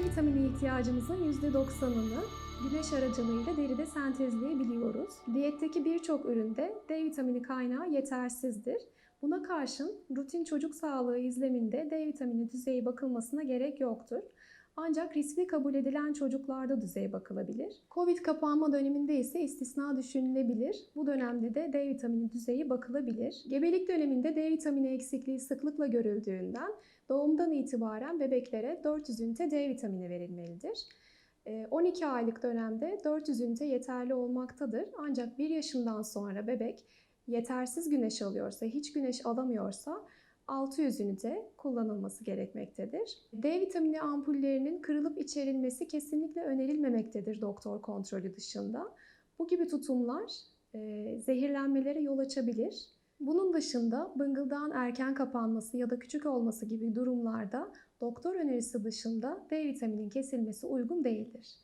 vitamini ihtiyacımızın %90'ını güneş aracılığıyla deride sentezleyebiliyoruz. Diyetteki birçok üründe D vitamini kaynağı yetersizdir. Buna karşın rutin çocuk sağlığı izleminde D vitamini düzeyi bakılmasına gerek yoktur. Ancak riskli kabul edilen çocuklarda düzey bakılabilir. Covid kapanma döneminde ise istisna düşünülebilir. Bu dönemde de D vitamini düzeyi bakılabilir. Gebelik döneminde D vitamini eksikliği sıklıkla görüldüğünden doğumdan itibaren bebeklere 400 ünite D vitamini verilmelidir. Ee, 12 aylık dönemde 400 ünite yeterli olmaktadır. Ancak 1 yaşından sonra bebek yetersiz güneş alıyorsa, hiç güneş alamıyorsa 600 ünite kullanılması gerekmektedir. D vitamini ampullerinin kırılıp içerilmesi kesinlikle önerilmemektedir doktor kontrolü dışında. Bu gibi tutumlar e, zehirlenmelere yol açabilir. Bunun dışında bıngıldağın erken kapanması ya da küçük olması gibi durumlarda doktor önerisi dışında D vitaminin kesilmesi uygun değildir.